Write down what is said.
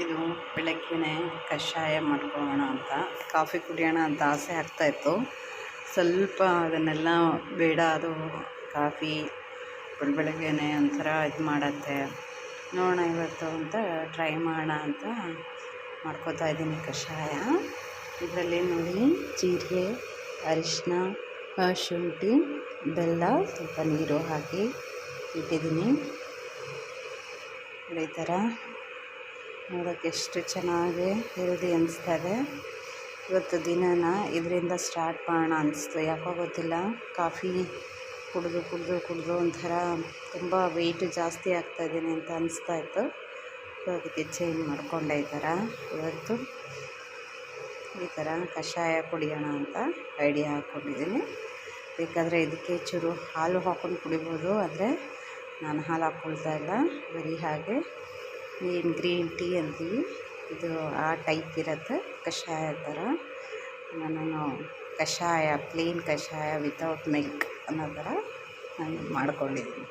ಇದು ಬೆಳಗ್ಗೆನೆ ಕಷಾಯ ಮಾಡ್ಕೊಳ್ಳೋಣ ಅಂತ, ಕಾಫಿ ಕುಡಿಯೋಣ ಅಂತ ಆಸೆ ಆಗ್ತಾಯಿತ್ತು ಸ್ವಲ್ಪ ಅದನ್ನೆಲ್ಲ ಬೇಡ, ಅದು ಕಾಫಿ ಬೆಳ ಬೆಳಗ್ಗೆನೆ ಒಂಥರ ಇದು ಮಾಡುತ್ತೆ. ನೋಡೋಣ ಇವತ್ತು ಅಂತ ಟ್ರೈ ಮಾಡೋಣ ಅಂತ ಮಾಡ್ಕೋತಾ ಇದ್ದೀನಿ ಕಷಾಯ. ಇದರಲ್ಲಿ ನೋಡಿ ಜೀರಿಗೆ ಅರಿಶಿನ ಶುಂಠಿ, ಬೆಲ್ಲ, ಸ್ವಲ್ಪ ನೀರು ಹಾಕಿ ಇಟ್ಟಿದ್ದೀನಿ. ಈ ಥರ ನೋಡೋಕ್ಕೆ ಎಷ್ಟು ಚೆನ್ನಾಗಿ ಹೆಲ್ದಿ ಅನಿಸ್ತಾ ಇದೆ ಇವತ್ತು ದಿನನ ಇದರಿಂದ ಸ್ಟಾರ್ಟ್ ಮಾಡೋಣ ಅನಿಸ್ತು. ಯಾಕೋ ಗೊತ್ತಿಲ್ಲ ಕಾಫಿ ಕುಡಿದು ಕುಡಿದು ಕುಡಿದು ಒಂಥರ ತುಂಬ ವೆಯ್ಟ್ ಜಾಸ್ತಿ ಆಗ್ತಾಯಿದ್ದೀನಿ ಅಂತ ಅನಿಸ್ತಾ ಇತ್ತು. ಅದಕ್ಕೆ ಚೇಂಜ್ ಮಾಡಿಕೊಂಡೆ ಈ ಥರ ಇವತ್ತು ಈ ಥರ ಕಷಾಯ ಕುಡಿಯೋಣ ಅಂತ ಐಡಿಯಾ ಹಾಕ್ಕೊಂಡಿದ್ದೀನಿ. ಬೇಕಾದರೆ ಇದಕ್ಕೆ ಚೂರು ಹಾಲು ಹಾಕ್ಕೊಂಡು ಕುಡಿಬೋದು, ಆದರೆ ನಾನು ಹಾಲು ಹಾಕ್ಕೊಳ್ತಾ ಇಲ್ಲ. ಬರೀ ಹಾಗೆ ಏನು ಗ್ರೀನ್ ಟೀ ಅಂತೀವಿ ಇದು ಆ ಟೈಪ್ ಇರುತ್ತೆ, ಕಷಾಯ ಥರ ನಾನು ಕಷಾಯ, ಪ್ಲೇನ್ ಕಷಾಯ ವಿತೌಟ್ ಮಿಲ್ಕ್ ಅನ್ನೋ ಥರ ನಾನು ಮಾಡ್ಕೊಂಡಿದ್ದೀನಿ.